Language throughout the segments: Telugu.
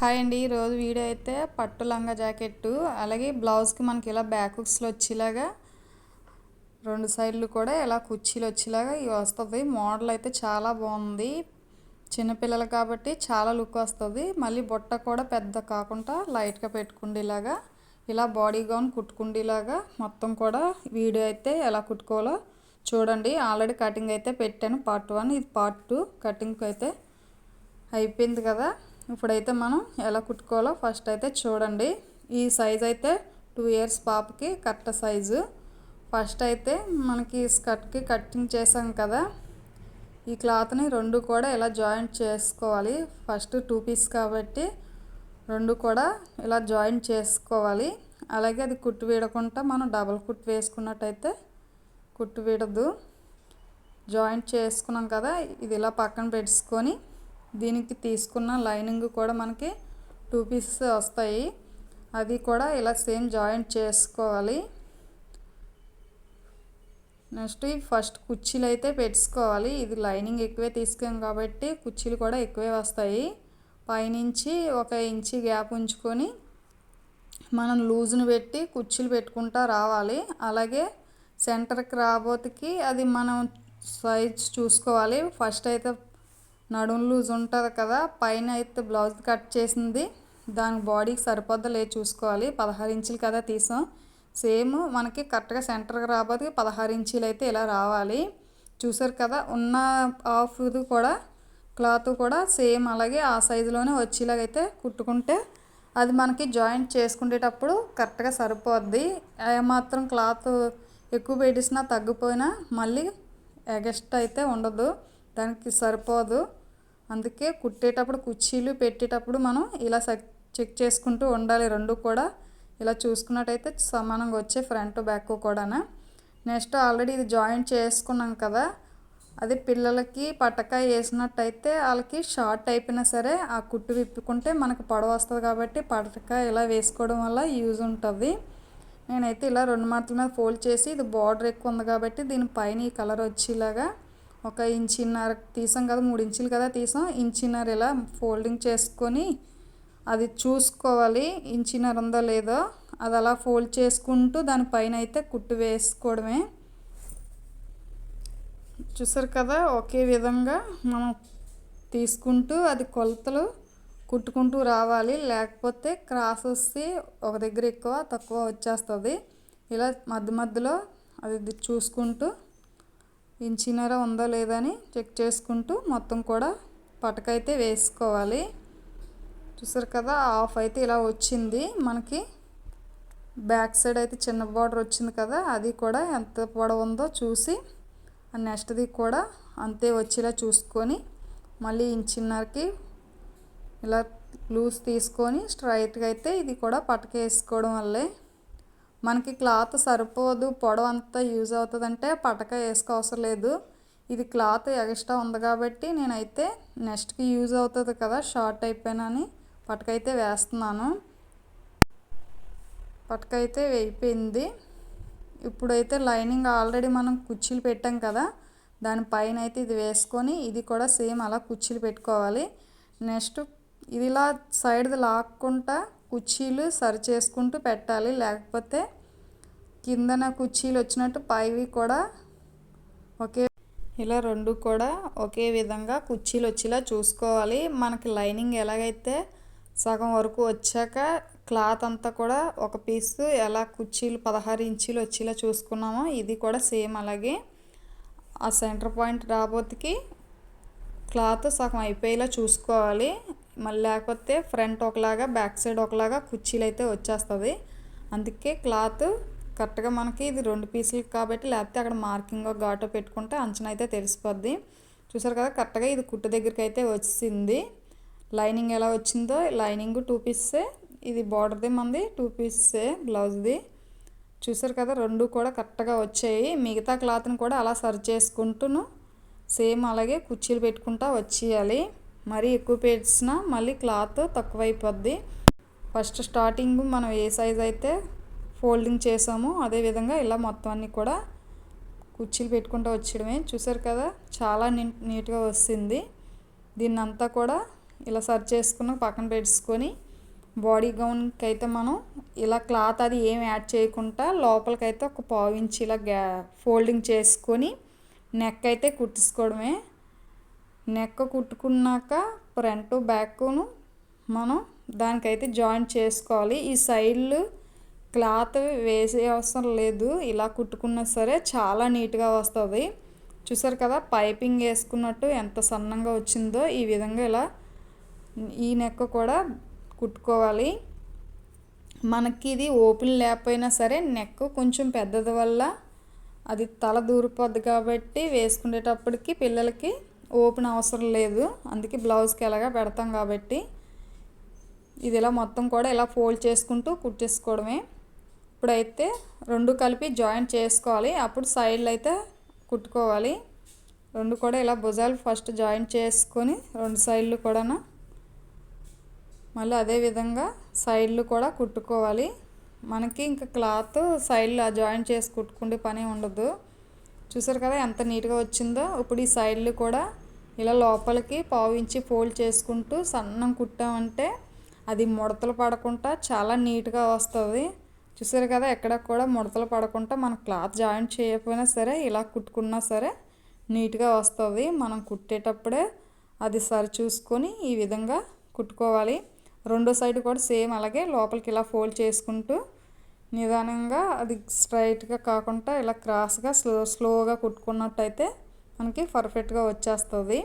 హాయ్ అండి. ఈరోజు వీడియో అయితే పట్టు లంగా జాకెట్టు అలాగే బ్లౌజ్కి మనకి ఇలా బ్యాక్ హుక్స్లు వచ్చేలాగా రెండు సైడ్లు కూడా ఇలా కుర్చీలు వచ్చేలాగా ఇవి వస్తుంది మోడల్ అయితే చాలా బాగుంది. చిన్నపిల్లలు కాబట్టి చాలా లుక్ వస్తుంది. మళ్ళీ బుట్ట కూడా పెద్ద కాకుండా లైట్గా పెట్టుకుండేలాగా ఇలా బాడీ గౌన్ కుట్టుకుండేలాగా మొత్తం కూడా వీడియో అయితే ఎలా కుట్టుకోవాలో చూడండి. ఆల్రెడీ కటింగ్ అయితే పెట్టాను. పార్ట్ వన్ ఇది పార్ట్ టూ. కటింగ్ అయితే అయిపోయింది కదా. ఇప్పుడైతే మనం ఎలా కుట్టుకోవాలో ఫస్ట్ అయితే చూడండి. ఈ సైజ్ అయితే టూ ఇయర్స్ పాపకి కరెక్ట్ సైజు ఫస్ట్ అయితే మనకి స్కర్ట్కి కటింగ్ చేసాం కదా. ఈ క్లాత్ని రెండు కూడా ఇలా జాయింట్ చేసుకోవాలి. ఫస్ట్ టూ పీస్ కాబట్టి రెండు కూడా ఇలా జాయింట్ చేసుకోవాలి. అలాగే అది కుట్టు వీడకుండా మనం డబల్ కుట్టు వేసుకున్నట్టయితే కుట్టు వీడదు. జాయింట్ చేసుకున్నాం కదా ఇది ఇలా పక్కన పెట్టుకొని దీనికి తీసుకున్న లైనింగ్ కూడా మనకి టూ పీసెస్ వస్తాయి. అది కూడా ఇలా సేమ్ జాయింట్ చేసుకోవాలి. నెక్స్ట్ ఫస్ట్ కుర్చీలు అయితే పెట్టుకోవాలి. ఇది లైనింగ్ ఎక్కువే తీసుకాం కాబట్టి కుర్చీలు కూడా ఎక్కువే వస్తాయి. పైనుంచి ఒక ఇంచి గ్యాప్ ఉంచుకొని మనం లూజ్ను పెట్టి కుర్చీలు పెట్టుకుంటా రావాలి. అలాగే సెంటర్కి రాబోతుకి అది మనం సైజ్ చూసుకోవాలి. ఫస్ట్ అయితే నడుం లూజ్ ఉంటుంది కదా పైన అయితే బ్లౌజ్ కట్ చేసింది. దానికి బాడీకి సరిపోద్దా లేదు చూసుకోవాలి. పదహారు ఇంచులు కదా తీసాం. సేమ్ మనకి కరెక్ట్గా సెంటర్కి రాబోతే పదహారు ఇంచీలు అయితే ఇలా రావాలి. చూసారు కదా ఉన్న హాఫ్ కూడా క్లాత్ కూడా సేమ్ అలాగే ఆ సైజులోనే వచ్చేలాగైతే కుట్టుకుంటే అది మనకి జాయింట్ చేసుకునేటప్పుడు కరెక్ట్గా సరిపోద్ది. ఏమాత్రం క్లాత్ ఎక్కువ పెట్టిసినా తగ్గిపోయినా మళ్ళీ ఎగస్ట్ అయితే ఉండదు. దానికి సరిపోదు. అందుకే కుట్టేటప్పుడు కుర్చీలు పెట్టేటప్పుడు మనం ఇలా చెక్ చేసుకుంటూ ఉండాలి. రెండు కూడా ఇలా చూసుకున్నట్టయితే సమానంగా వచ్చే ఫ్రంట్ బ్యాక్ కూడా నెక్స్ట్ ఆల్రెడీ ఇది జాయింట్ చేసుకున్నాం కదా. అది పిల్లలకి పట్టకాయ వేసినట్టయితే వాళ్ళకి షార్ట్ అయిపోయినా సరే ఆ కుట్టు విప్పుకుంటే మనకు పొడవ వస్తుంది కాబట్టి పటకాయ ఇలా వేసుకోవడం వల్ల యూజ్ ఉంటుంది. నేనైతే ఇలా రెండు మాటల మీద ఫోల్డ్ చేసి ఇది బార్డర్ ఎక్కువ ఉంది కాబట్టి దీని పైన ఈ కలర్ వచ్చేలాగా ఒక ఇంచిన్నర తీసాం కదా మూడు ఇంచులు కదా తీసాం. ఇంచిన్నర ఇలా ఫోల్డింగ్ చేసుకొని అది చూసుకోవాలి. ఇంచిన్నర ఉందో లేదో అది అలా ఫోల్డ్ చేసుకుంటూ దానిపైన అయితే కుట్టు వేసుకోవడమే. చూసారు కదా ఒకే విధంగా మనం తీసుకుంటూ అది కొలతలు కుట్టుకుంటూ రావాలి. లేకపోతే క్రాస్ వస్తే ఒక దగ్గర ఎక్కువ తక్కువ వచ్చేస్తుంది. ఇలా మధ్య మధ్యలో అది చూసుకుంటూ ఇంచినర ఉందో లేదని చెక్ చేసుకుంటూ మొత్తం కూడా పటకైతే వేసుకోవాలి. చూసారు కదా ఆఫ్ అయితే ఇలా వచ్చింది. మనకి బ్యాక్ సైడ్ అయితే చిన్న బార్డర్ వచ్చింది కదా అది కూడా ఎంత పొడవు ఉందో చూసి నెక్స్ట్ది కూడా అంతే వచ్చేలా చూసుకొని మళ్ళీ ఇంచిన్నరకి ఇలా లూజ్ తీసుకొని స్ట్రైట్గా అయితే ఇది కూడా పటకేసుకోవడం వల్లే మనకి క్లాత్ సరిపోదు పొడవు అంతా యూజ్ అవుతుందంటే పటక వేసుకోవసరం లేదు. ఇది క్లాత్ ఎక్స్ట్రా ఉంది కాబట్టి నేనైతే నెక్స్ట్కి యూజ్ అవుతుంది కదా షార్ట్ అయిపోయినని పటక అయితే వేస్తున్నాను. పటక అయితే వేయిపోయింది. ఇప్పుడైతే లైనింగ్ ఆల్రెడీ మనం కుర్చీలు పెట్టాం కదా దానిపైన అయితే ఇది వేసుకొని ఇది కూడా సేమ్ అలా కుర్చీలు పెట్టుకోవాలి. నెక్స్ట్ ఇది ఇలా సైడ్ది లాక్కుంటా కుర్చీలు సరి చేసుకుంటూ పెట్టాలి. లేకపోతే కిందన కుర్చీలు వచ్చినట్టు పైవి కూడా ఒకే ఇలా రెండు కూడా ఒకే విధంగా కుర్చీలు వచ్చేలా చూసుకోవాలి. మనకి లైనింగ్ ఎలాగైతే సగం వరకు వచ్చాక క్లాత్ అంతా కూడా ఒక పీస్ ఎలా కుర్చీలు పదహారు ఇంచీలు వచ్చేలా చూసుకున్నామో ఇది కూడా సేమ్ అలాగే ఆ సెంటర్ పాయింట్ రాబోతుకి క్లాత్ సగం అయిపోయేలా చూసుకోవాలి. మళ్ళీ లేకపోతే ఫ్రంట్ ఒకలాగా బ్యాక్ సైడ్ ఒకలాగా కుర్చీలు అయితే వచ్చేస్తుంది. అందుకే క్లాత్ కరెక్ట్గా మనకి ఇది రెండు పీసులు కాబట్టి లేకపోతే అక్కడ మార్కింగ్ ఘాటో పెట్టుకుంటే అంచనా అయితే తెలిసిపోద్ది. చూసారు కదా కరెక్ట్గా ఇది కుట్టు దగ్గరికి అయితే వచ్చింది. లైనింగ్ ఎలా వచ్చిందో లైనింగ్ టూ పీసే ఇది బార్డర్ది మంది టూ పీసే బ్లౌజ్ది. చూసారు కదా రెండు కూడా కరెక్ట్గా వచ్చాయి. మిగతా క్లాత్ని కూడా అలా సరి చేసుకుంటూను సేమ్ అలాగే కుర్చీలు పెట్టుకుంటా వచ్చేయాలి. మరీ ఎక్కువ పెట్టినా మళ్ళీ క్లాత్ తక్కువైపోద్ది. ఫస్ట్ స్టార్టింగ్ మనం ఏ సైజ్ అయితే ఫోల్డింగ్ చేసామో అదేవిధంగా ఇలా మొత్తం అన్నీ కూడా కుర్చీలు పెట్టుకుంటూ వచ్చడమే చూసారు కదా చాలా నీట్గా వస్తుంది. దీన్ని అంతా కూడా ఇలా సర్చ్ చేసుకుని పక్కన పెట్టుకొని బాడీ గౌన్కి అయితే మనం ఇలా క్లాత్ అది ఏం యాడ్ చేయకుండా లోపలికైతే ఒక పావు ఇంచ్ ఇలా గ్యా ఫోల్డింగ్ చేసుకొని నెక్ అయితే కుట్టించుకోవడమే. నెక్ కుట్టుకున్నాక ఫ్రంట్ బ్యాక్ను మనం దానికైతే జాయింట్ చేసుకోవాలి. ఈ సైడ్లు క్లాత్ వేసే అవసరం లేదు. ఇలా కుట్టుకున్నా సరే చాలా నీట్గా వస్తుంది. చూసారు కదా పైపింగ్ వేసుకున్నట్టు ఎంత సన్నంగా వచ్చిందో ఈ విధంగా ఇలా ఈ నెక్క కూడా కుట్టుకోవాలి. మనకి ఇది ఓపెన్ లేకపోయినా సరే నెక్ కొంచెం పెద్దది వల్ల అది తల దూరిపోద్ది కాబట్టి వేసుకునేటప్పటికి పిల్లలకి ఓపెన్ అవసరం లేదు. అందుకే బ్లౌజ్కి ఎలాగా పెడతాం కాబట్టి ఇది ఇలా మొత్తం కూడా ఇలా ఫోల్డ్ చేసుకుంటూ కుట్టేసుకోవడమే ఇప్పుడైతే రెండు కలిపి జాయింట్ చేసుకోవాలి. అప్పుడు సైడ్లు అయితే కుట్టుకోవాలి. రెండు కూడా ఇలా భుజాలు ఫస్ట్ జాయింట్ చేసుకొని రెండు సైడ్లు కూడా మళ్ళీ అదే విధంగా సైడ్లు కూడా కుట్టుకోవాలి. మనకి ఇంకా క్లాత్ సైడ్లు జాయింట్ చేసి కుట్టుకుంటే పని ఉండదు. చూసారు కదా ఎంత నీట్గా వచ్చిందో? ఇప్పుడు ఈ సైడ్లు కూడా ఇలా లోపలికి పావించి ఫోల్డ్ చేసుకుంటూ సన్నం కుట్టామంటే అది ముడతలు పడకుండా చాలా నీట్గా వస్తుంది. చూసారు కదా ఎక్కడ కూడా ముడతలు పడకుండా మన క్లాత్ జాయింట్ చేయకపోయినా సరే ఇలా కుట్టుకున్నా సరే నీట్గా వస్తుంది. మనం కుట్టేటప్పుడే అది సరి చూసుకొని ఈ విధంగా కుట్టుకోవాలి. రెండో సైడ్ కూడా సేమ్ అలాగే లోపలికి ఇలా ఫోల్డ్ చేసుకుంటూ నిదానంగా అది స్ట్రైట్గా కాకుండా ఇలా క్రాస్గా స్లో స్లోగా కుట్టుకున్నట్టయితే మనకి పర్ఫెక్ట్గా వచ్చేస్తుంది.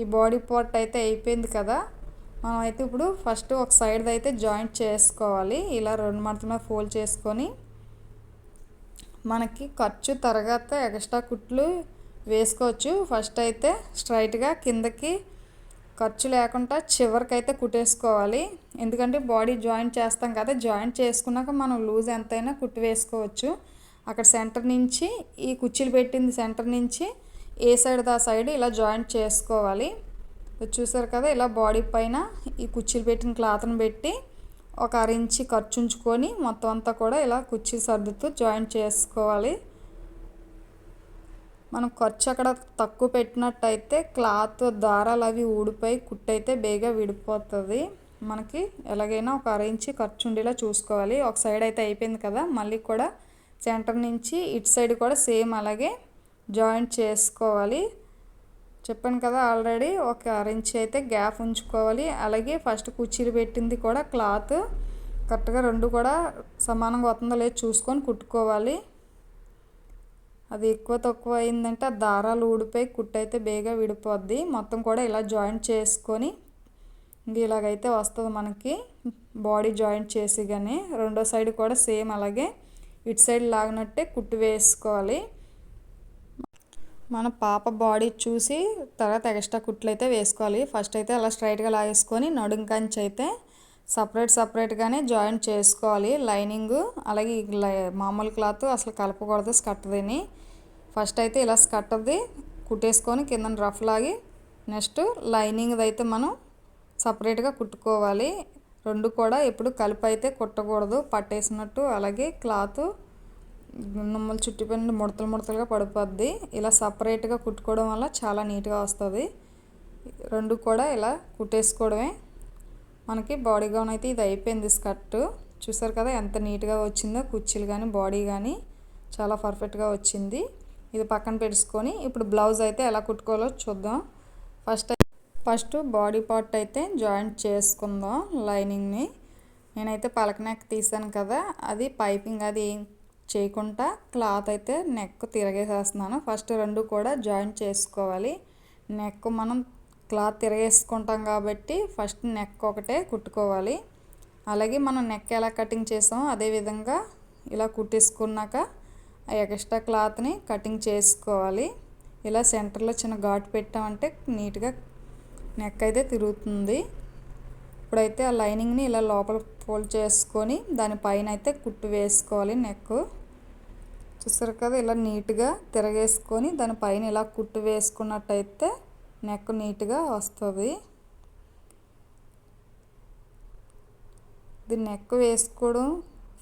ఈ బాడీ పార్ట్ అయితే అయిపోయింది కదా. మనం అయితే ఇప్పుడు ఫస్ట్ ఒక సైడ్ అయితే జాయింట్ చేసుకోవాలి. ఇలా రెండు మడతల మీద ఫోల్డ్ చేసుకొని మనకి ఖర్చు తర్వాత ఎక్స్ట్రా కుట్లు వేసుకోవచ్చు. ఫస్ట్ అయితే స్ట్రైట్గా కిందకి ఖర్చు లేకుండా చివరికైతే కుట్టేసుకోవాలి. ఎందుకంటే బాడీ జాయింట్ చేస్తాం కదా జాయింట్ చేసుకున్నాక మనం లూజ్ ఎంతైనా కుట్టి వేసుకోవచ్చు. అక్కడ సెంటర్ నుంచి ఈ కుర్చీలు పెట్టింది సెంటర్ నుంచి ఏ సైడ్ ఆ సైడ్ ఇలా జాయింట్ చేసుకోవాలి. చూసారు కదా ఇలా బాడీ పైన ఈ కుర్చీలు పెట్టిన క్లాత్ని పెట్టి ఒక అరించి ఖర్చు ఉంచుకొని మొత్తం అంతా కూడా ఇలా కుర్చీ సర్దుతూ జాయింట్ చేసుకోవాలి. మనం ఖర్చు అక్కడ తక్కువ పెట్టినట్టయితే క్లాత్ దారాలు అవి ఊడిపోయి కుట్టయితే బేగా విడిపోతుంది. మనకి ఎలాగైనా ఒక అరించి ఖర్చు ఉండేలా చూసుకోవాలి. ఒక సైడ్ అయితే అయిపోయింది కదా మళ్ళీ కూడా సెంటర్ నుంచి ఇటు సైడ్ కూడా సేమ్ అలాగే జాయింట్ చేసుకోవాలి. చెప్పాను కదా ఆల్రెడీ ఒక అరించి అయితే గ్యాప్ ఉంచుకోవాలి. అలాగే ఫస్ట్ కుర్చీలు పెట్టింది కూడా క్లాత్. కరెక్ట్గా రెండు కూడా సమానంగా వస్తుందో లేదో చూసుకొని కుట్టుకోవాలి. అది ఎక్కువ తక్కువ అయిందంటే ఆ దారాలు ఊడిపోయి కుట్టు అయితే బేగా విడిపోద్ది. మొత్తం కూడా ఇలా జాయింట్ చేసుకొని ఇంక ఇలాగైతే వస్తుంది మనకి. బాడీ జాయింట్ చేసి కానీ రెండో సైడ్ కూడా సేమ్ అలాగే ఇటు సైడ్ లాగినట్టే కుట్టు వేసుకోవాలి. మన పాప బాడీ చూసి తర్వాత ఎక్స్ట్రా కుట్లు అయితే వేసుకోవాలి. ఫస్ట్ అయితే అలా స్ట్రైట్గా లాగేసుకొని నడుం కంచి అయితే సపరేట్ సపరేట్గానే జాయింట్ చేసుకోవాలి. లైనింగ్ అలాగే మామూలు క్లాత్ అసలు కలపకూడదు స్కట్టదని ఫస్ట్ అయితే ఇలా స్కట్టది కుట్టేసుకొని కింద రఫ్ లాగి నెక్స్ట్ లైనింగ్ అయితే మనం సపరేట్గా కుట్టుకోవాలి. రెండు కూడా ఎప్పుడు కలిపి అయితే కుట్టకూడదు. పట్టేసినట్టు అలాగే క్లాత్ నుమ్మలు చుట్టిపోయిన ముడతలు ముడతలుగా పడిపోద్ది. ఇలా సపరేట్గా కుట్టుకోవడం వల్ల చాలా నీట్గా వస్తుంది. రెండు కూడా ఇలా కుట్టేసుకోవడమే. మనకి బాడీ గౌన్ అయితే ఇది అయిపోయింది స్కర్ట్. చూసారు కదా ఎంత నీట్గా వచ్చిందో కుర్చీలు కానీ బాడీ కానీ చాలా పర్ఫెక్ట్గా వచ్చింది. ఇది పక్కన పెట్టుకొని ఇప్పుడు బ్లౌజ్ అయితే ఎలా కుట్టుకోవాలో చూద్దాం. ఫస్ట్ ఫస్ట్ బాడీ పార్ట్ అయితే జాయింట్ చేసుకుందాం లైనింగ్ని. నేనైతే పలక నెక్ తీసాను కదా అది పైపింగ్ అది చేయకుండా క్లాత్ అయితే నెక్ తిరగేసేస్తున్నాను. ఫస్ట్ రెండు కూడా జాయింట్ చేసుకోవాలి. నెక్ మనం క్లాత్ తిరగేసుకుంటాం కాబట్టి ఫస్ట్ నెక్ ఒకటే కుట్టుకోవాలి. అలాగే మనం నెక్ ఎలా కటింగ్ చేసామో అదేవిధంగా ఇలా కుట్టేసుకున్నాక ఆ ఎక్స్ట్రా క్లాత్ని కటింగ్ చేసుకోవాలి. ఇలా సెంటర్లో చిన్న ఘాటు పెట్టామంటే నీట్గా నెక్ అయితే తిరుగుతుంది. ఇప్పుడైతే ఆ లైనింగ్ని ఇలా లోపల ఫోల్డ్ చేసుకొని దానిపైన అయితే కుట్టు వేసుకోవాలి నెక్ చూసారు కదా ఇలా నీట్గా తిరగేసుకొని దానిపైన ఇలా కుట్టు వేసుకున్నట్టయితే నెక్ నీట్గా వస్తుంది. ఇది నెక్ వేసుకోవడం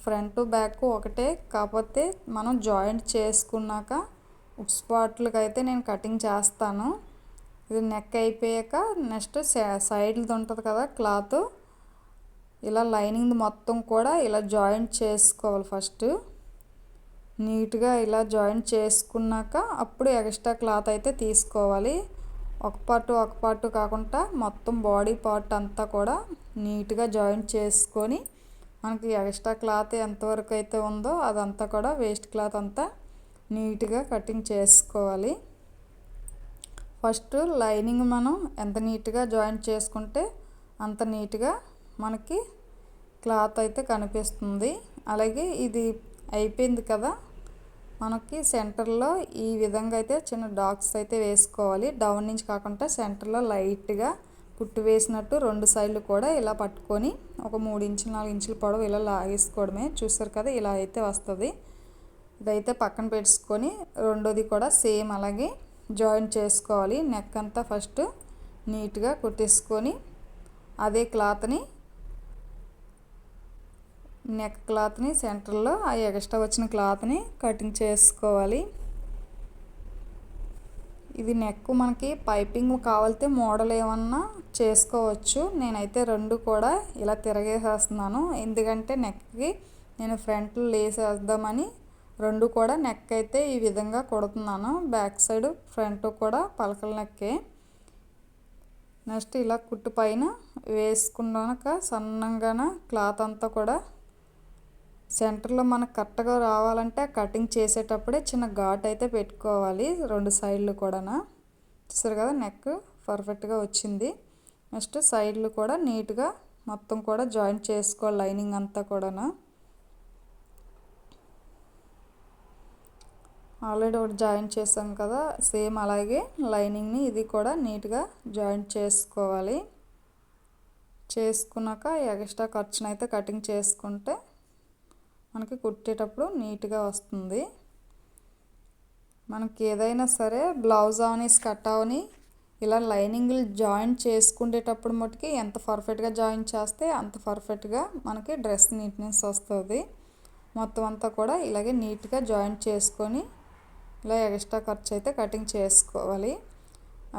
ఫ్రంట్ బ్యాక్ ఒకటే. కాకపోతే మనం జాయింట్ చేసుకున్నాక స్పాట్లకి అయితే నేను కటింగ్ చేస్తాను. ఇది నెక్ అయిపోయాక నెక్స్ట్ సైడ్లది ఉంటుంది కదా క్లాత్. ఇలా లైనింగ్ మొత్తం కూడా ఇలా జాయింట్ చేసుకోవాలి ఫస్ట్. నీట్గా ఇలా జాయింట్ చేసుకున్నాక అప్పుడు ఎక్స్ట్రా క్లాత్ అయితే తీసుకోవాలి. ఒక పార్ట్ ఒక పార్ట్ కాకుండా మొత్తం బాడీ పార్ట్ అంతా కూడా నీట్గా జాయింట్ చేసుకొని మనకి ఎక్స్ట్రా క్లాత్ ఎంతవరకు అయితే ఉందో అదంతా కూడా వేస్ట్ క్లాత్ అంతా నీట్గా కటింగ్ చేసుకోవాలి. ఫస్ట్ లైనింగ్ మనం ఎంత నీట్గా జాయింట్ చేసుకుంటే అంత నీట్గా మనకి క్లాత్ అయితే కనిపిస్తుంది. అలాగే ఇది అయిపోయింది కదా మనకి సెంటర్లో ఈ విధంగా అయితే చిన్న డాక్స్ అయితే వేసుకోవాలి. డౌన్ నుంచి కాకుండా సెంటర్లో లైట్గా కుట్టు వేసినట్టు రెండు సైడ్లు కూడా ఇలా పట్టుకొని ఒక మూడు ఇంచులు నాలుగు ఇంచుల పొడవు ఇలా లాగేసుకోవడమే. చూసారు కదా ఇలా అయితే వస్తుంది. ఇదైతే పక్కన పెట్టుకొని రెండోది కూడా సేమ్ అలాగే జాయిన్ చేసుకోవాలి. నెక్ అంతా ఫస్ట్ నీట్గా కుట్టేసుకొని అదే క్లాత్ని నెక్ క్లాత్ని సెంటర్లో ఆ ఎక్స్ట్రా వచ్చిన క్లాత్ని కటింగ్ చేసుకోవాలి. ఇది నెక్ మనకి పైపింగ్ కావాలితే మోడల్ ఏమన్నా చేసుకోవచ్చు. నేనైతే రెండు కూడా ఇలా తిరగేసేస్తున్నాను. ఎందుకంటే నెక్కి నేను ఫ్రంట్ లేసేద్దామని రెండు కూడా నెక్ అయితే ఈ విధంగా కొడుతున్నాను. బ్యాక్ సైడ్ ఫ్రంట్ కూడా పలకల నెక్కే. నెక్స్ట్ ఇలా కుట్టు పైన వేసుకున్నాక సన్నంగాన క్లాత్ అంతా కూడా సెంటర్లో మనకు కరెక్ట్గా రావాలంటే కటింగ్ చేసేటప్పుడే చిన్న ఘాట్ అయితే పెట్టుకోవాలి రెండు సైడ్లు కూడా చూసారు కదా నెక్ పర్ఫెక్ట్గా వచ్చింది. నెక్స్ట్ సైడ్లు కూడా నీట్గా మొత్తం కూడా జాయింట్ చేసుకోవాలి లైనింగ్ అంతా కూడా ఆల్రెడీ ఒకటి జాయింట్ చేసాం కదా సేమ్ అలాగే లైనింగ్ని ఇది కూడా నీట్గా జాయింట్ చేసుకోవాలి. చేసుకున్నాక ఎక్స్ట్రా ఖర్చునైతే కటింగ్ చేసుకుంటే మనకి కుట్టేటప్పుడు నీట్గా వస్తుంది. మనకి ఏదైనా సరే బ్లౌజ్ అవని స్కట్ అవని ఇలా లైనింగ్లు జాయిన్ చేసుకునేటప్పుడు మటుకి ఎంత పర్ఫెక్ట్గా జాయిన్ చేస్తే అంత పర్ఫెక్ట్గా మనకి డ్రెస్ నీట్నెస్ వస్తుంది. మొత్తం అంతా కూడా ఇలాగే నీట్గా జాయిన్ చేసుకొని ఇలా ఎక్స్ట్రా ఖర్చు అయితే కటింగ్ చేసుకోవాలి.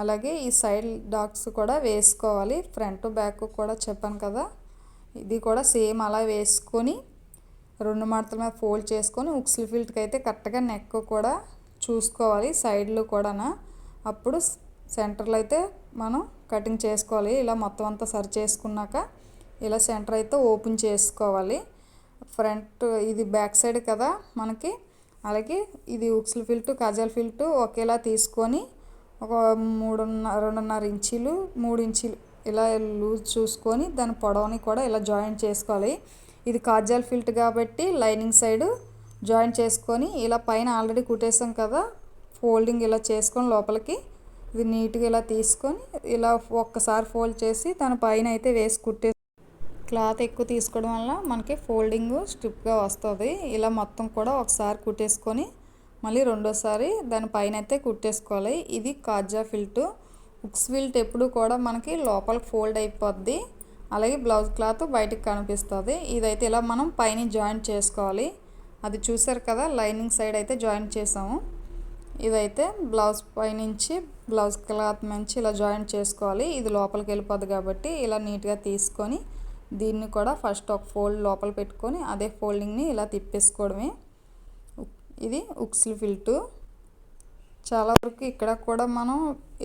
అలాగే ఈ సైడ్ డాక్స్ కూడా వేసుకోవాలి. ఫ్రంట్ బ్యాక్ కూడా చెప్పాను కదా ఇది కూడా సేమ్ అలా వేసుకొని రెండు మడతల మీద ఫోల్డ్ చేసుకొని ఉక్స్లు ఫిల్ట్కి అయితే కరెక్ట్గా నెక్ కూడా చూసుకోవాలి సైడ్లు కూడా అప్పుడు సెంటర్లో అయితే మనం కటింగ్ చేసుకోవాలి. ఇలా మొత్తం అంతా సరి చేసుకున్నాక ఇలా సెంటర్ అయితే ఓపెన్ చేసుకోవాలి. ఫ్రంట్ ఇది బ్యాక్ సైడ్ కదా మనకి. అలాగే ఇది ఉక్స్ల ఫిల్ట్ కజల్ ఫిల్ట్ ఒకేలా తీసుకొని ఒక మూడున్నర రెండున్నర ఇంచీలు మూడు ఇంచీలు ఇలా లూజ్ చూసుకొని దాని పొడవని కూడా ఇలా జాయింట్ చేసుకోవాలి. ఇది కాజాల్ ఫిల్ట్ కాబట్టి లైనింగ్ సైడ్ జాయిన్ చేసుకొని ఇలా పైన ఆల్రెడీ కుట్టేసాం కదా ఫోల్డింగ్ ఇలా చేసుకొని లోపలికి ఇది నీట్గా ఇలా తీసుకొని ఇలా ఒక్కసారి ఫోల్డ్ చేసి దాని పైన అయితే వేసి కుట్టే క్లాత్ ఎక్కువ తీసుకోవడం వల్ల మనకి ఫోల్డింగ్ స్ట్రిప్గా వస్తుంది. ఇలా మొత్తం కూడా ఒకసారి కుట్టేసుకొని మళ్ళీ రెండోసారి దాని పైన అయితే కుట్టేసుకోవాలి. ఇది కాజా ఫిల్ట్. ఉక్స్ ఫిల్ట్ ఎప్పుడు కూడా మనకి లోపలికి ఫోల్డ్ అయిపోద్ది. అలాగే బ్లౌజ్ క్లాత్ బయటకు కనిపిస్తుంది. ఇదైతే ఇలా మనం పైన జాయింట్ చేసుకోవాలి. అది చూసారు కదా లైనింగ్ సైడ్ అయితే జాయింట్ చేసాము. ఇదైతే బ్లౌజ్ పైనుంచి బ్లౌజ్ క్లాత్ మంచి ఇలా జాయింట్ చేసుకోవాలి. ఇది లోపలికి వెళ్ళిపోద్ది కాబట్టి ఇలా నీట్గా తీసుకొని దీన్ని కూడా ఫస్ట్ ఒక ఫోల్డ్ లోపల పెట్టుకొని అదే ఫోల్డింగ్ని ఇలా తిప్పేసుకోవడమే. ఇది ఉక్స్లు ఫిల్టు. చాలా వరకు ఇక్కడ కూడా మనం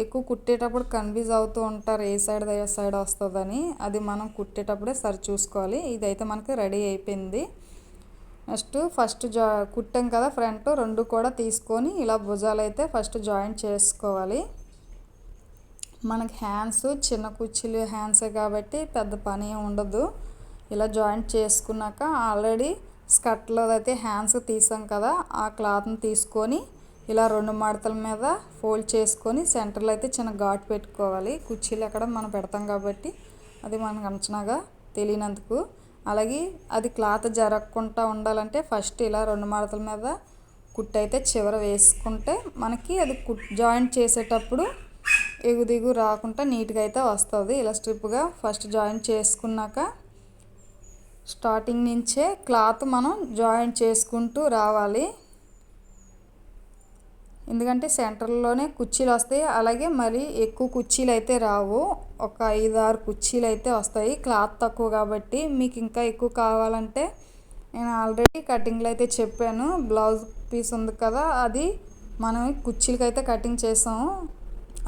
ఎక్కువ కుట్టేటప్పుడు కన్ఫ్యూజ్ అవుతూ ఉంటారు ఏ సైడ్ ఏ సైడ్ వస్తుందని. అది మనం కుట్టేటప్పుడే సరి చూసుకోవాలి. ఇదైతే మనకి రెడీ అయిపోయింది. నెక్స్ట్ ఫస్ట్ జా కుట్టాం కదా ఫ్రంట్. రెండు కూడా తీసుకొని ఇలా భుజాలు అయితే ఫస్ట్ జాయింట్ చేసుకోవాలి. మనకి హ్యాండ్స్ చిన్న కుర్చీలు హ్యాండ్సే కాబట్టి పెద్ద పని ఉండదు. ఇలా జాయింట్ చేసుకున్నాక ఆల్రెడీ స్కర్ట్లో అయితే హ్యాండ్స్ తీసాం కదా ఆ క్లాత్ని తీసుకొని ఇలా రెండు మడతల మీద ఫోల్డ్ చేసుకొని సెంటర్లో అయితే చిన్న ఘాట్ పెట్టుకోవాలి. కుర్చీలు ఎక్కడ మనం పెడతాం కాబట్టి అది మనకు అంచనాగా తెలియనందుకు. అలాగే అది క్లాత్ జరగకుండా ఉండాలంటే ఫస్ట్ ఇలా రెండు మడతల మీద కుట్టు అయితే చివర వేసుకుంటే మనకి అది కుట్ జాయింట్ చేసేటప్పుడు ఎగు దిగు రాకుండా నీట్గా అయితే వస్తుంది. ఇలా స్ట్రిప్గా ఫస్ట్ జాయింట్ చేసుకున్నాక స్టార్టింగ్ నుంచే క్లాత్ మనం జాయింట్ చేసుకుంటూ రావాలి. ఎందుకంటే సెంటర్లోనే కుర్చీలు వస్తాయి. అలాగే మరి ఎక్కువ కుర్చీలు అయితే రావు. ఒక ఐదు ఆరు కుర్చీలు అయితే వస్తాయి. క్లాత్ తక్కువ కాబట్టి మీకు ఇంకా ఎక్కువ కావాలంటే నేను ఆల్రెడీ కటింగ్లో అయితే చెప్పాను. బ్లౌజ్ పీస్ ఉంది కదా అది మనం కుర్చీలకి అయితే కటింగ్ చేసాము.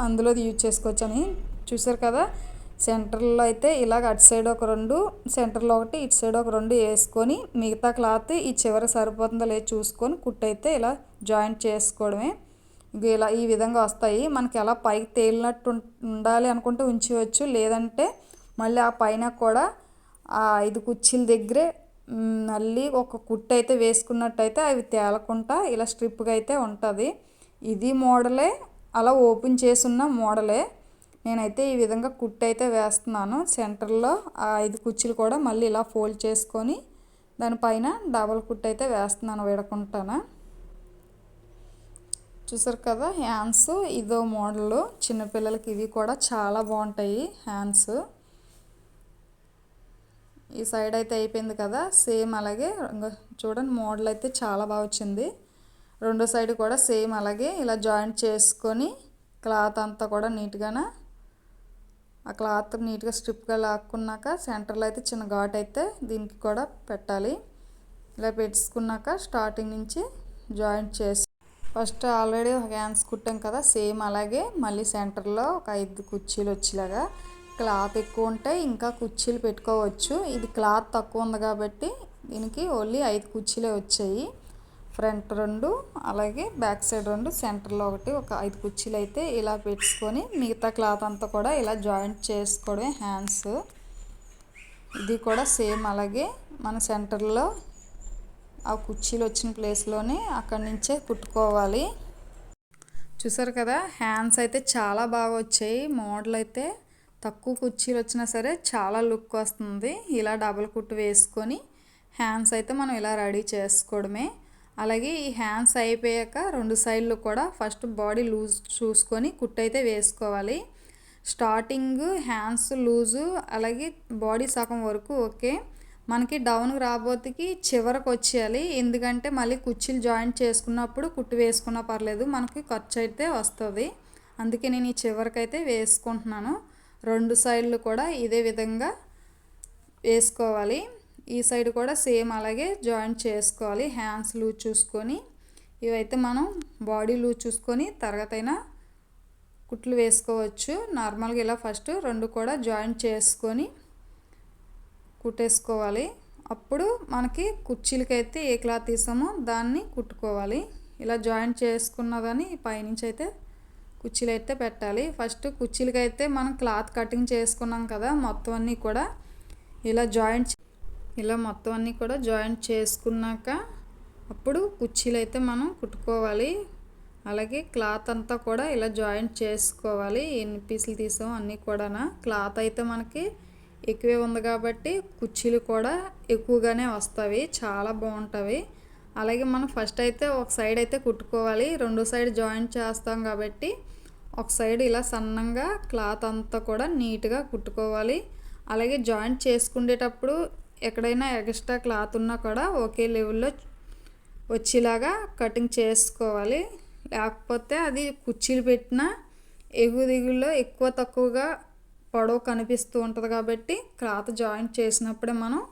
అందులో యూజ్ చేసుకోవచ్చని చూసారు కదా సెంటర్లో అయితే ఇలాగ అటు సైడ్ ఒక రెండు సెంటర్లో ఒకటి ఇటు సైడ్ ఒక రెండు వేసుకొని మిగతా క్లాత్ ఈ చివర సరిపోతుందో లేదో చూసుకొని కుట్టు అయితే ఇలా జాయింట్ చేసుకోవడమే. ఇది ఇలా ఈ విధంగా వస్తాయి. మనకి ఎలా పైకి తేలినట్టు ఉండాలి అనుకుంటే ఉంచవచ్చు. లేదంటే మళ్ళీ ఆ పైన కూడా ఆ ఐదు కుర్చీల దగ్గరే మళ్ళీ ఒక కుట్టు అయితే వేసుకున్నట్టయితే అవి తేలకుండా ఇలా స్ట్రిప్గా అయితే ఉంటుంది. ఇది మోడలే. అలా ఓపెన్ చేసున్న మోడలే. నేనైతే ఈ విధంగా కుట్టు అయితే వేస్తున్నాను. సెంటర్లో ఆ ఐదు కుర్చీలు కూడా మళ్ళీ ఇలా ఫోల్డ్ చేసుకొని దానిపైన డబల్ కుట్టు అయితే వేస్తున్నాను విడకుంటాను చూసారు కదా హ్యాండ్స్ ఇదో మోడల్. చిన్నపిల్లలకి ఇవి కూడా చాలా బాగుంటాయి హ్యాండ్స్. ఈ సైడ్ అయితే అయిపోయింది కదా సేమ్ అలాగే చూడండి మోడల్ అయితే చాలా బాగా వచ్చింది. రెండో సైడ్ కూడా సేమ్ అలాగే ఇలా జాయింట్ చేసుకొని క్లాత్ అంతా కూడా నీట్గా ఆ క్లాత్ నీట్గా స్ట్రిప్గా లాక్కున్నాక సెంటర్లో అయితే చిన్న ఘాట్ అయితే దీనికి కూడా పెట్టాలి. ఇలా పెట్టుకున్నాక స్టార్టింగ్ నుంచి జాయింట్ చేసి ఫస్ట్ ఆల్రెడీ ఒక హ్యాండ్స్ కుట్టాం కదా సేమ్ అలాగే మళ్ళీ సెంటర్లో ఒక ఐదు కుర్చీలు వచ్చేలాగా క్లాత్ ఎక్కువ ఉంటే ఇంకా కుర్చీలు పెట్టుకోవచ్చు. ఇది క్లాత్ తక్కువ ఉంది కాబట్టి దీనికి ఓన్లీ ఐదు కుర్చీలే వచ్చాయి. ఫ్రంట్ రెండు అలాగే బ్యాక్ సైడ్ రెండు సెంటర్లో ఒకటి ఒక ఐదు కుర్చీలు అయితే ఇలా పెట్టుకొని మిగతా క్లాత్ అంతా కూడా ఇలా జాయింట్ చేసుకోవడమే హ్యాండ్స్. ఇది కూడా సేమ్ అలాగే మన సెంటర్లో ఆ కుర్చీలు వచ్చిన ప్లేస్లోనే అక్కడి నుంచే కుట్టుకోవాలి. చూసారు కదా హ్యాండ్స్ అయితే చాలా బాగా వచ్చాయి. మోడల్ అయితే తక్కువ కుర్చీలు వచ్చినా సరే చాలా లుక్ వస్తుంది. ఇలా డబుల్ కుట్టు వేసుకొని హ్యాండ్స్ అయితే మనం ఇలా రెడీ చేసుకోవడమే. అలాగే ఈ హ్యాండ్స్ అయిపోయాక రెండు సైడ్లు కూడా ఫస్ట్ బాడీ లూజ్ చూసుకొని కుట్టు అయితే వేసుకోవాలి. స్టార్టింగ్ హ్యాండ్స్ లూజు అలాగే బాడీ సగం వరకు ఓకే. మనకి డౌన్ రాబోతుకి చివరకు వచ్చేయాలి. ఎందుకంటే మళ్ళీ కుర్చీలు జాయింట్ చేసుకున్నప్పుడు కుట్టు వేసుకున్నా పర్లేదు మనకి ఖర్చు అయితే వస్తుంది. అందుకే నేను ఈ చివరికైతే వేసుకుంటున్నాను. రెండు సైడ్లు కూడా ఇదే విధంగా వేసుకోవాలి. ఈ సైడ్ కూడా సేమ్ అలాగే జాయింట్ చేసుకోవాలి హ్యాండ్స్ లూజ్ చూసుకొని. ఇవైతే మనం బాడీ లూజ్ చూసుకొని అయినా కుట్లు వేసుకోవచ్చు. నార్మల్గా ఇలా ఫస్ట్ రెండు కూడా జాయింట్ చేసుకొని కుట్టేసుకోవాలి. అప్పుడు మనకి కుర్చీలకైతే ఏ క్లాత్ తీసామో దాన్ని కుట్టుకోవాలి. ఇలా జాయింట్ చేసుకున్నదని పైనుంచి అయితే కుర్చీలు అయితే పెట్టాలి. ఫస్ట్ కుర్చీలకి అయితే మనం క్లాత్ కటింగ్ చేసుకున్నాం కదా మొత్తం అన్నీ కూడా ఇలా జాయింట్ ఇలా మొత్తం అన్నీ కూడా జాయింట్ చేసుకున్నాక అప్పుడు కుర్చీలు అయితే మనం కుట్టుకోవాలి. అలాగే క్లాత్ అంతా కూడా ఇలా జాయింట్ చేసుకోవాలి. ఎన్ని పీసులు తీసాం అన్నీ కూడా క్లాత్ అయితే మనకి ఎక్కువే ఉంది కాబట్టి కుర్చీలు కూడా ఎక్కువగానే వస్తాయి. చాలా బాగుంటాయి. అలాగే మనం ఫస్ట్ అయితే ఒక సైడ్ అయితే కుట్టుకోవాలి. రెండు సైడ్ జాయింట్ చేస్తాం కాబట్టి ఒక సైడ్ ఇలా సన్నంగా క్లాత్ అంతా కూడా నీట్గా కుట్టుకోవాలి. అలాగే జాయింట్ చేసుకునేటప్పుడు ఎక్కడైనా ఎక్స్ట్రా క్లాత్ ఉన్నా కూడా ఒకే లెవెల్లో వచ్చేలాగా కటింగ్ చేసుకోవాలి. లేకపోతే అది కుర్చీలు పెట్టిన ఎగు దిగుల్లో ఎక్కువ తక్కువగా పొడవు కనిపిస్తూ ఉంటుంది కాబట్టి క్లాత్ జాయింట్ చేసినప్పుడే మనం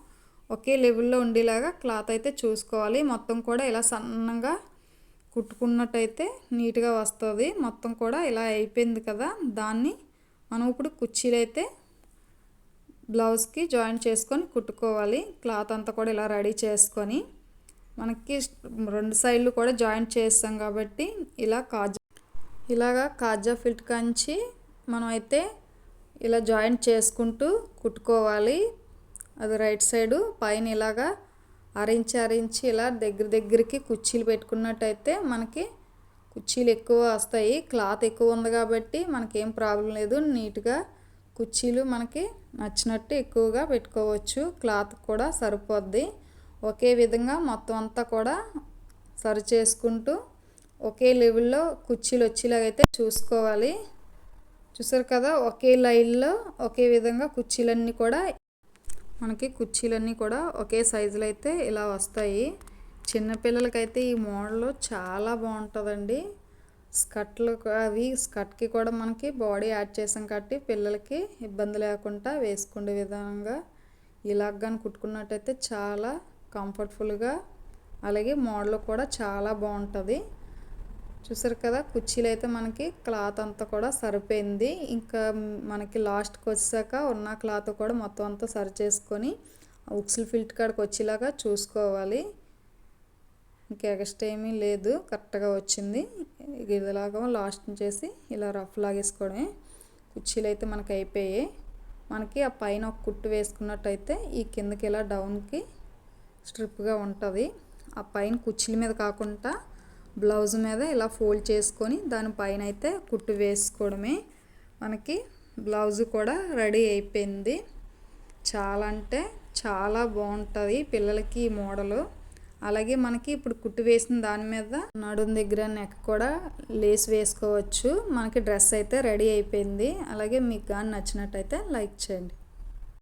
ఒకే లెవెల్లో ఉండేలాగా క్లాత్ అయితే చూసుకోవాలి. మొత్తం కూడా ఇలా సన్నగా కుట్టుకున్నట్టయితే నీట్గా వస్తుంది. మొత్తం కూడా ఇలా అయిపోయింది కదా. దాన్ని మనం ఇప్పుడు కుర్చీలు అయితే బ్లౌజ్కి జాయింట్ చేసుకొని కుట్టుకోవాలి. క్లాత్ అంతా కూడా ఇలా రెడీ చేసుకొని మనకి రెండు సైడ్లు కూడా జాయింట్ చేస్తాం కాబట్టి ఇలా కాజా ఇలాగా కాజా ఫిట్ కంచి మనం అయితే ఇలా జాయింట్ చేసుకుంటూ కుట్టుకోవాలి. అది రైట్ సైడు పైన ఇలాగా అరించి అరించి ఇలా దగ్గర దగ్గరికి కుర్చీలు పెట్టుకున్నట్టయితే మనకి కుర్చీలు ఎక్కువ వస్తాయి. క్లాత్ ఎక్కువ ఉంది కాబట్టి మనకేం ప్రాబ్లం లేదు. నీట్గా కుర్చీలు మనకి నచ్చినట్టు ఎక్కువగా పెట్టుకోవచ్చు. క్లాత్ కూడా సరిపోద్ది. ఒకే విధంగా మొత్తం అంతా కూడా సరి చేసుకుంటూ ఒకే లెవెల్లో కుర్చీలు వచ్చేలాగైతే చూసుకోవాలి. చూసారు కదా? ఒకే లైన్లో ఒకే విధంగా కుర్చీలన్నీ కూడా మనకి కుర్చీలన్నీ కూడా ఒకే సైజులో అయితే ఇలా వస్తాయి. చిన్నపిల్లలకైతే ఈ మోడల్ చాలా బాగుంటుందండి. స్కర్ట్లు అవి స్కర్ట్కి కూడా మనకి బాడీ యాడ్ చేసాం కాబట్టి పిల్లలకి ఇబ్బంది లేకుండా వేసుకునే విధంగా ఇలాగని కుట్టుకున్నట్టయితే చాలా కంఫర్ట్ఫుల్గా అలాగే మోడల్ కూడా చాలా బాగుంటుంది. చూసారు కదా కుర్చీలు అయితే మనకి క్లాత్ అంతా కూడా సరిపోయింది. ఇంకా మనకి లాస్ట్కి వచ్చాక ఉన్న క్లాత్ కూడా మొత్తం అంతా సరి చేసుకొని ఉక్సులు ఫిల్ట్ కాడికి వచ్చేలాగా చూసుకోవాలి. ఇంకా ఎగస్ట్ ఏమీ లేదు కరెక్ట్గా వచ్చింది. ఇదిలాగా లాస్ట్ చేసి ఇలా రఫ్ లాగేసుకోవడమే. కుర్చీలు అయితే మనకి అయిపోయాయి. మనకి ఆ పైన ఒక కుట్టు వేసుకున్నట్టయితే ఈ కిందకి ఇలా డౌన్కి స్ట్రిప్గా ఉంటుంది. ఆ పైన కుర్చీల మీద కాకుండా బ్లౌజ్ మీద ఇలా ఫోల్డ్ చేసుకొని దానిపైన అయితే కుట్టు వేసుకోవడమే. మనకి బ్లౌజ్ కూడా రెడీ అయిపోయింది. చాలా అంటే చాలా బాగుంటుంది పిల్లలకి ఈ మోడలు. అలాగే మనకి ఇప్పుడు కుట్టు వేసిన దాని మీద నడుం దగ్గర నెక్ కూడా లేస్ వేసుకోవచ్చు. మనకి డ్రెస్ అయితే రెడీ అయిపోయింది. అలాగే మీకు కానీ నచ్చినట్టయితే లైక్ చేయండి.